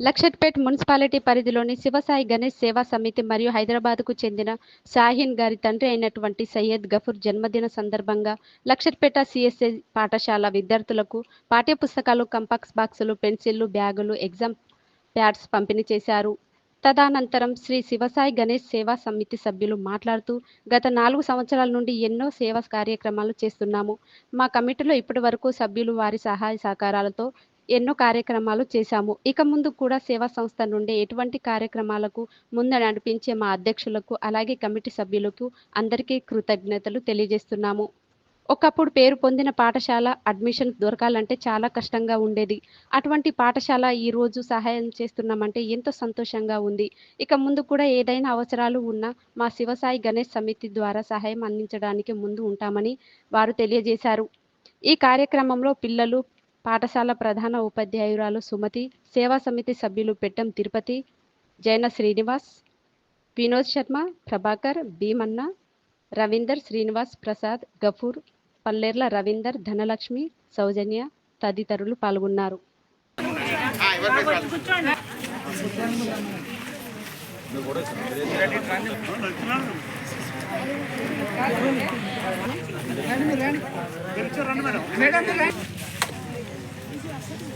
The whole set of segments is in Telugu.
లక్షట్పేట్ మున్సిపాలిటీ పరిధిలోని శివసాయి గణేష్ సేవా సమితి మరియు హైదరాబాద్కు చెందిన షాహీన్ గారి తండ్రి అయినటువంటి సయ్యద్ గఫూర్ జన్మదిన సందర్భంగా లక్షట్పేట సిఎస్ఐ పాఠశాల విద్యార్థులకు పాఠ్యపుస్తకాలు కంపాక్స్ బాక్సులు పెన్సిళ్ళు బ్యాగులు ఎగ్జామ్ ప్యాడ్స్ పంపిణీ చేశారు. తదనంతరం శ్రీ శివసాయి గణేష్ సేవా సమితి సభ్యులు మాట్లాడుతూ గత నాలుగు సంవత్సరాల నుండి ఎన్నో సేవా కార్యక్రమాలు చేస్తున్నాము. మా కమిటీలో ఇప్పటి వరకు సభ్యులు వారి సహాయ సహకారాలతో ఎన్నో కార్యక్రమాలు చేశాము. ఇక ముందు కూడా సేవా సంస్థ నుండి ఎటువంటి కార్యక్రమాలకు ముందు నడిపించే మా అధ్యక్షులకు అలాగే కమిటీ సభ్యులకు అందరికీ కృతజ్ఞతలు తెలియజేస్తున్నాము. ఒకప్పుడు పేరు పొందిన పాఠశాల అడ్మిషన్ దొరకాలంటే చాలా కష్టంగా ఉండేది. అటువంటి పాఠశాల ఈ రోజు సహాయం చేస్తున్నామంటే ఎంతో సంతోషంగా ఉంది. ఇక ముందు కూడా ఏదైనా అవసరాలు ఉన్నా మా శివసాయి గణేష్ సమితి ద్వారా సహాయం అందించడానికి ముందు ఉంటామని వారు తెలియజేశారు. ఈ కార్యక్రమంలో పిల్లలు పాఠశాల ప్రధాన ఉపాధ్యాయురాలు సుమతి సేవా సమితి సభ్యులు పెట్టం తిరుపతి జైన శ్రీనివాస్ వినోద్ శర్మ ప్రభాకర్ భీమన్న రవీందర్ శ్రీనివాస్ ప్రసాద్ గఫూర్ పల్లెర్ల రవీందర్ ధనలక్ష్మి సౌజన్య తదితరులు పాల్గొన్నారు.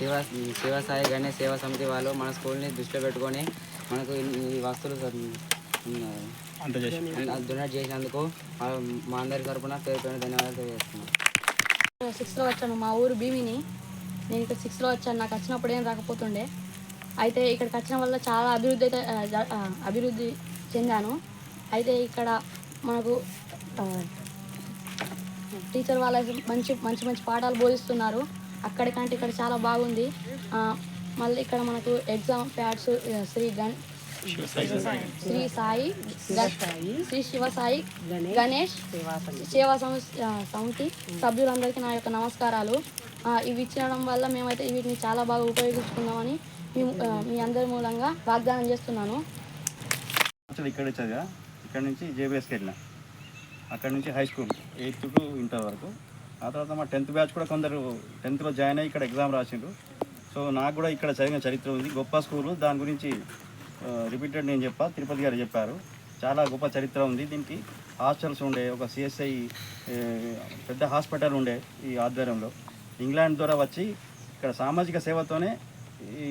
శివ శివసాయి గణేష్ సేవా సమితి వాళ్ళు మన స్కూల్ని దృష్టిలో పెట్టుకొని మనకు ఈ- వస్తువులు డొనేట్ చేసినందుకు మా- అందరి తరపున పేరు పేరు ధన్యవాదాలు తెలియజేస్తున్నాం సిక్స్త్లో వచ్చాను మా ఊరు భీమిని. నేను ఇక్కడ సిక్స్త్లో వచ్చాను నాకు వచ్చినప్పుడు ఏం రాకపోతుండే. అయితే ఇక్కడికి వచ్చిన వల్ల చాలా అభివృద్ధి అయితే అభివృద్ధి చెందాను. అయితే ఇక్కడ మనకు టీచర్ వాళ్ళ మంచి మంచి మంచి పాఠాలు బోధిస్తున్నారు. అక్కడికంటే ఇక్కడ చాలా బాగుంది. మళ్ళీ ఇక్కడ మనకు ఎగ్జామ్ ప్యాడ్స్ శ్రీ గణ్ శ్రీ సాయి గ- శ్రీ శివ సాయి గణేష్ సేవా సమితి సభ్యులందరికీ నా యొక్క నమస్కారాలు. ఇవి ఇచ్చడం వల్ల మేమైతే వీటిని చాలా బాగా ఉపయోగించుకుందామని మీ మీ అందరి మూలంగా వాగ్దానం చేస్తున్నాను. ఇక్కడ చదివా? ఇక్కడ నుంచి జేబీఎస్కి వెళ్ళిన? అక్కడ నుంచి high school eighth to inter వరకు. ఆ తర్వాత మా టెన్త్ బ్యాచ్ కూడా కొందరు టెన్త్లో జాయిన్ అయ్యి ఇక్కడ ఎగ్జామ్ రాసిండ్రు. సో నాకు కూడా ఇక్కడ చదివిన చరిత్ర ఉంది. గొప్ప స్కూలు. దాని గురించి రిపీటెడ్ నేను చెప్పా తిరుపతి గారు చెప్పారు. చాలా గొప్ప చరిత్ర ఉంది దీనికి. హాస్టల్స్ ఉండే ఒక సిఎస్ఐ పెద్ద హాస్పిటల్ ఉండే ఈ ఆధ్వర్యంలో. ఇంగ్లాండ్ ద్వారా వచ్చి ఇక్కడ సామాజిక సేవతోనే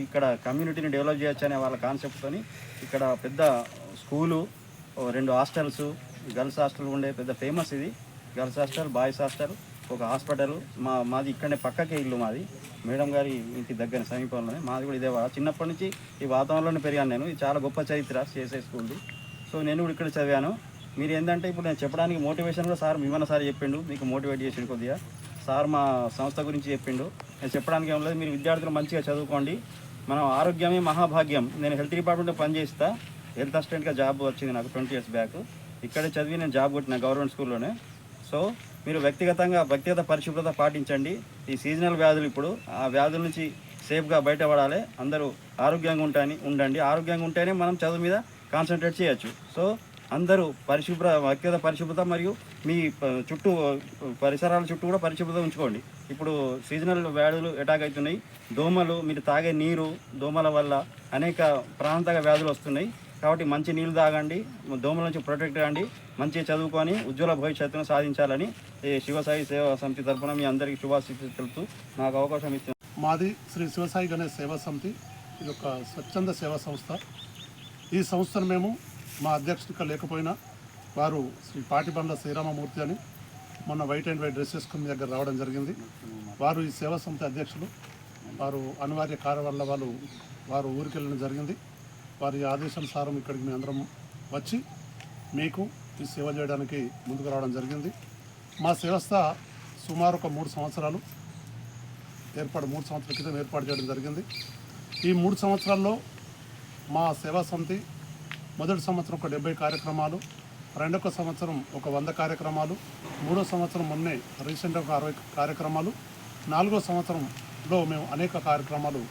ఇక్కడ కమ్యూనిటీని డెవలప్ చేయొచ్చు అనే వాళ్ళ కాన్సెప్ట్తోని ఇక్కడ పెద్ద స్కూలు రెండు హాస్టల్స్ గర్ల్స్ హాస్టల్ ఉండే పెద్ద ఫేమస్ ఇది. Girls hostel boys hostel. ఒక హాస్పిటల్ మా మాది ఇక్కడనే పక్కకే ఇల్లు మాది. మేడం గారి ఇంటి దగ్గర సమీపంలోనే. మాది కూడా ఇదే చిన్నప్పటి నుంచి ఈ వాతావరణంలోనే పెరిగాను నేను. ఇది చాలా గొప్ప చరిత్ర చేసే స్కూల్ది. సో నేను కూడా ఇక్కడ చదివాను. మీరు ఏంటంటే ఇప్పుడు నేను చెప్పడానికి మోటివేషన్ కూడా సార్ విమన సార్ చెప్పిండు. మీకు మోటివేట్ చేసిండు కొద్దిగా. సార్ మా సంస్థ గురించి చెప్పిండు. నేను చెప్పడానికి ఏం లేదు. మీరు విద్యార్థులు మంచిగా చదువుకోండి. మనం ఆరోగ్యమే మహాభాగ్యం. నేను హెల్త్ డిపార్ట్మెంట్లో పనిచేస్తా. హెల్త్ అసిస్టెంట్గా జాబ్ వచ్చింది నాకు ట్వంటీ ఇయర్స్ బ్యాక్. ఇక్కడే చదివి నేను జాబ్ కొట్టిన గవర్నమెంట్ స్కూల్లోనే. సో మీరు వ్యక్తిగతంగా వ్యక్తిగత పరిశుభ్రత పాటించండి. ఈ సీజనల్ వ్యాధులు ఇప్పుడు ఆ వ్యాధుల నుంచి సేఫ్గా బయటపడాలి. అందరూ ఆరోగ్యంగా ఉంటాని ఉండండి. ఆరోగ్యంగా ఉంటేనే మనం చదువు మీద కాన్సన్ట్రేట్ చేయొచ్చు. సో అందరూ పరిశుభ్ర వ్యక్తిగత పరిశుభ్రత మరియు మీ చుట్టూ పరిసరాల చుట్టూ కూడా పరిశుభ్రత ఉంచుకోండి. ఇప్పుడు సీజనల్ వ్యాధులు అటాక్ అవుతున్నాయి. దోమలు మీరు తాగే నీరు దోమల వల్ల అనేక ప్రాంతక వ్యాధులు వస్తున్నాయి. కాబట్టి మంచి నీళ్ళు తాగండి దోమల నుంచి ప్రొటెక్ట్ కాండి మంచిగా చదువుకొని ఉజ్వల భవిష్యత్తును సాధించాలని ఈ శివసాయి సేవా సమితి తరఫున మీ అందరికీ శుభాశీస్సులు తెలుపుతూ నాకు అవకాశం ఇచ్చిన మాది శ్రీ శివసాయి గణేష్ సేవా సమితి. ఇది ఒక స్వచ్ఛంద సేవా సంస్థ. ఈ సంస్థను మేము మా అధ్యక్షుడిగా లేకపోయినా వారు శ్రీ పాటిబండ్ల శ్రీరామమూర్తి అని మొన్న వైట్ అండ్ వైట్ డ్రెస్ వేసుకుని దగ్గర రావడం జరిగింది. వారు ఈ సేవా సమితి అధ్యక్షులు. వారు అనివార్య కార్య వల్ల వాళ్ళు వారు ఊరికెళ్ళడం జరిగింది. వారి ఆదేశానుసారం ఇక్కడికి మేము అందరం వచ్చి మీకు ఈ సేవ చేయడానికి ముందుకు రావడం జరిగింది. మా సేవస్థ సుమారు ఒక మూడు సంవత్సరాలు ఏర్పాటు మూడు సంవత్సరాల క్రితం ఏర్పాటు చేయడం జరిగింది. ఈ మూడు సంవత్సరాల్లో మా సేవా సమితి మొదటి సంవత్సరం ఒక డెబ్బై కార్యక్రమాలు రెండొక సంవత్సరం ఒక వంద కార్యక్రమాలు మూడో సంవత్సరం మొన్నే రీసెంట్ ఒక అరవై కార్యక్రమాలు నాలుగో సంవత్సరంలో మేము అనేక కార్యక్రమాలు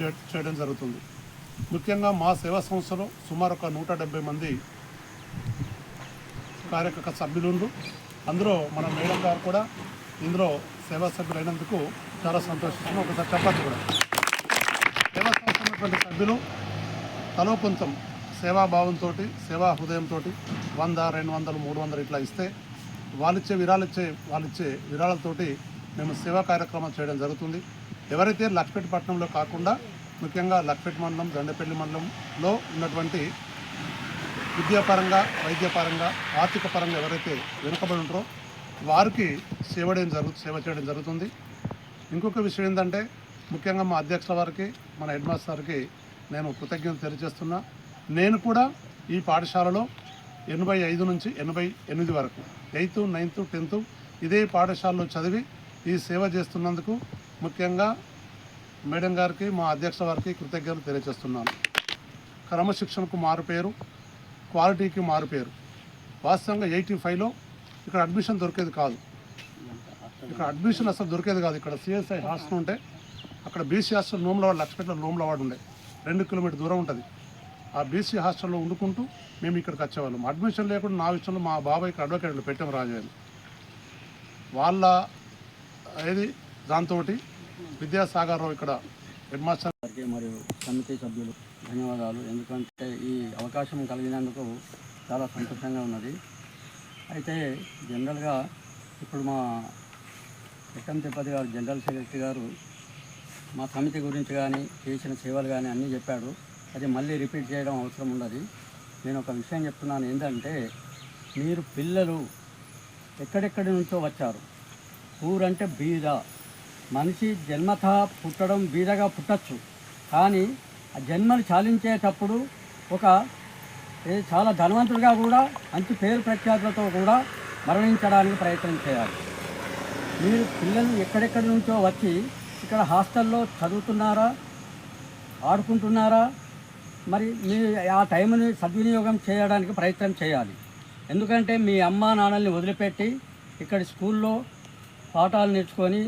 చేయడం జరుగుతుంది. ముఖ్యంగా మా సేవా సంస్థలో సుమారు ఒక నూట డెబ్బై మంది కార్యకర్త సభ్యులు అందులో మన మేడం గారు కూడా ఇందులో సేవా సభ్యులు అయినందుకు చాలా సంతోషిస్తున్నాం. ఒకసారి చెప్పాలి కూడా. సేవా సంస్థ ఉన్నటువంటి సభ్యులు తలో కొంచెం సేవాభావంతో సేవా హృదయంతో వంద రెండు వందలు మూడు వందలు ఇట్లా ఇస్తే వాళ్ళిచ్చే విరాళిచ్చే వాళ్ళిచ్చే విరాళాలతోటి మేము సేవా కార్యక్రమం చేయడం జరుగుతుంది. ఎవరైతే లక్ష్మీపట్నంలో కాకుండా ముఖ్యంగా లక్పేట్ మండలం దండపల్లి మండలంలో ఉన్నటువంటి విద్యాపరంగా వైద్యపరంగా ఆర్థిక పరంగా ఎవరైతే వెనుకబడి ఉంటారో వారికి సేవ చేయడం జరుగు సేవ చేయడం జరుగుతుంది. ఇంకొక విషయం ఏంటంటే ముఖ్యంగా మా అధ్యక్షుల వారికి మన హెడ్ మాస్టర్కి నేను కృతజ్ఞత తెలియజేస్తున్నా. నేను కూడా ఈ పాఠశాలలో ఎనభై ఐదు నుంచి ఎనభై ఎనిమిది వరకు ఎయిత్ నైన్త్ టెన్త్ ఇదే పాఠశాలలో చదివి ఈ సేవ చేస్తున్నందుకు ముఖ్యంగా మేడం గారికి మా అధ్యక్ష వారికి కృతజ్ఞతలు తెలియజేస్తున్నాను. క్రమశిక్షణకు మారు పేరు క్వాలిటీకి మారు పేరు. వాస్తవంగా ఎయిటీ ఫైవ్లో ఇక్కడ అడ్మిషన్ దొరికేది కాదు. ఇక్కడ అడ్మిషన్ అసలు దొరికేది కాదు. ఇక్కడ సిఎస్ఐ హాస్టల్ ఉంటే అక్కడ బీసీ హాస్టల్ నోములవాడ లక్షపేటలో నోములవాడ ఉండే. రెండు కిలోమీటర్ దూరం ఉంటుంది. ఆ బీసీ హాస్టల్లో వండుకుంటూ మేము ఇక్కడికి వచ్చేవాళ్ళం. అడ్మిషన్ లేకుండా నా విషయంలో మా బాబాయ్ ఇక్కడ అడ్వకేట్లు పెట్టాం రాజు వాళ్ళ ఏది దాంతో విద్యాసాగర్ రావు ఇక్కడ హెడ్ మాస్టర్. గారికి మరియు సమితి సభ్యులు ధన్యవాదాలు. ఎందుకంటే ఈ అవకాశం కలిగినందుకు చాలా సంతోషంగా ఉన్నది. అయితే జనరల్గా ఇప్పుడు మా ఎక్కం తిరుపతి గారు జనరల్ సెక్రటరీ గారు మా సమితి గురించి కానీ చేసిన సేవలు కానీ అన్నీ చెప్పాడు. అది మళ్ళీ రిపీట్ చేయడం అవసరం ఉండదు నేను ఒక విషయం చెప్తున్నాను ఏంటంటే మీరు పిల్లలు ఎక్కడెక్కడి నుంచో వచ్చారు? ఊరంటే బీద. మనిషి జన్మత పుట్టడం బీదగా పుట్టచ్చు. కానీ ఆ జన్మను చాలించేటప్పుడు ఒక చాలా ధనవంతుడిగా కూడా మంచి పేరు ప్రఖ్యాతులతో కూడా మరణించడానికి ప్రయత్నం చేయాలి. మీరు పిల్లలు ఎక్కడెక్కడి నుంచో వచ్చి ఇక్కడ హాస్టల్లో చదువుతున్నారా ఆడుకుంటున్నారా మరి మీ ఆ టైంని సద్వినియోగం చేయడానికి ప్రయత్నం చేయాలి. ఎందుకంటే మీ అమ్మా నాన్నల్ని వదిలిపెట్టి ఇక్కడ స్కూల్లో పాఠాలు నేర్చుకొని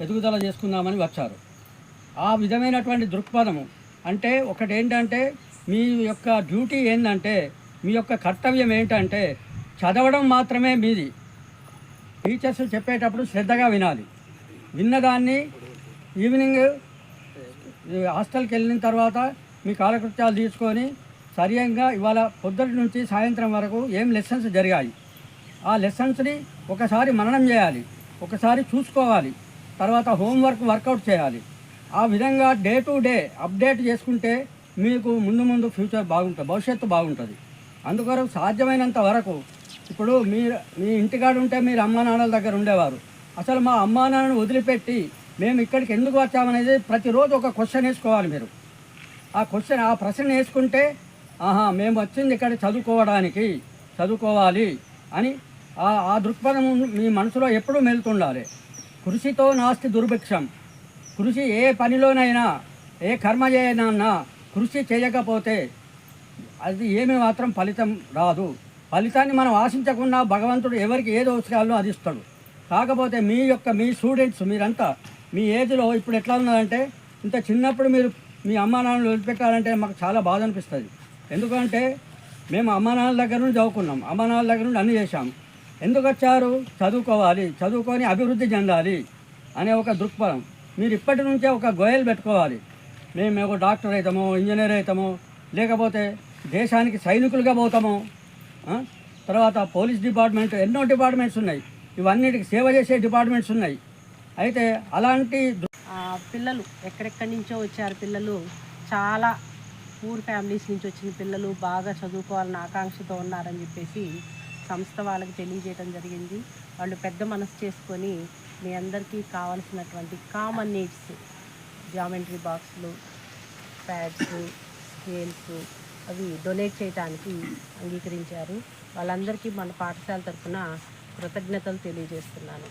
ఎదుగుదల చేసుకుందామని వచ్చారు. ఆ విధమైనటువంటి దృక్పథము అంటే ఒకటి ఏంటంటే మీ యొక్క డ్యూటీ ఏంటంటే మీ యొక్క కర్తవ్యం ఏంటంటే చదవడం మాత్రమే మీది. టీచర్స్ చెప్పేటప్పుడు శ్రద్ధగా వినాలి. విన్నదాన్ని ఈవినింగ్ హాస్టల్కి వెళ్ళిన తర్వాత మీ కాలకృత్యాలు తీసుకొని సరియంగా ఇవాళ పొద్దుటి నుంచి సాయంత్రం వరకు ఏం లెసన్స్ జరిగాయి. ఆ లెసన్స్ని ఒకసారి మననం చేయాలి. ఒకసారి చూసుకోవాలి. తర్వాత హోంవర్క్ వర్కౌట్ చేయాలి. ఆ విధంగా డే టు డే అప్డేట్ చేసుకుంటే మీకు ముందు ముందు ఫ్యూచర్ బాగుంటుంది భవిష్యత్తు బాగుంటుంది. అందుకొరకు సాధ్యమైనంత వరకు ఇప్పుడు మీరు మీ ఇంటికాడ ఉంటే మీరు అమ్మా నాన్నల దగ్గర ఉండేవారు. అసలు మా అమ్మా నాన్నను వదిలిపెట్టి మేము ఇక్కడికి ఎందుకు వచ్చామనేది ప్రతిరోజు ఒక క్వశ్చన్ వేసుకోవాలి మీరు. ఆ క్వశ్చన్ ఆ ప్రశ్న వేసుకుంటే ఆహా మేము వచ్చింది ఇక్కడ చదువుకోవడానికి చదువుకోవాలి అని ఆ దృక్పథం మీ మనసులో ఎప్పుడూ మెలుతుండాలి. కృషితో నాస్తి దుర్భిక్షం. కృషి ఏ పనిలోనైనా ఏ కర్మ చేయనన్నా కృషి చేయకపోతే అది ఏమి మాత్రం ఫలితం రాదు. ఫలితాన్ని మనం ఆశించకుండా భగవంతుడు ఎవరికి ఏది అవసరాలను అది ఇస్తాడు. కాకపోతే మీ యొక్క మీ స్టూడెంట్స్ మీరంతా మీ ఏజ్లో ఇప్పుడు ఎట్లా ఉన్నదంటే ఇంత చిన్నప్పుడు మీరు మీ అమ్మా నాన్నలు వదిలిపెట్టాలంటే మాకు చాలా బాధ అనిపిస్తుంది. ఎందుకంటే మేము అమ్మా నాన్నల దగ్గర నుండి చదువుకున్నాం. అమ్మా నాన్నల దగ్గర నుండి అన్నీ చేశాం. ఎందుకు వచ్చారు? చదువుకోవాలి. చదువుకొని అభివృద్ధి చెందాలి అనే ఒక దృక్పథం. మీరు ఇప్పటి నుంచే ఒక గోయలు పెట్టుకోవాలి. మేము ఒక డాక్టర్ అవుతామో ఇంజనీర్ అవుతామో లేకపోతే దేశానికి సైనికులుగా పోతామో తర్వాత పోలీస్ డిపార్ట్మెంట్ ఎన్నో డిపార్ట్మెంట్స్ ఉన్నాయి. ఇవన్నిటికి సేవ చేసే డిపార్ట్మెంట్స్ ఉన్నాయి. అయితే అలాంటి పిల్లలు ఎక్కడెక్కడి నుంచో వచ్చారు పిల్లలు? చాలా పూర్ ఫ్యామిలీస్ నుంచి వచ్చిన పిల్లలు బాగా చదువుకోవాలని ఆకాంక్షతో ఉన్నారని చెప్పేసి సంస్థ వాళ్ళకి తెలియజేయడం జరిగింది. వాళ్ళు పెద్ద మనసు చేసుకొని మీ అందరికీ కావలసినటువంటి common needs geometry boxes pads scales అవి డొనేట్ చేయడానికి అంగీకరించారు. వాళ్ళందరికీ మన పాఠశాల తరఫున కృతజ్ఞతలు తెలియజేస్తున్నాను.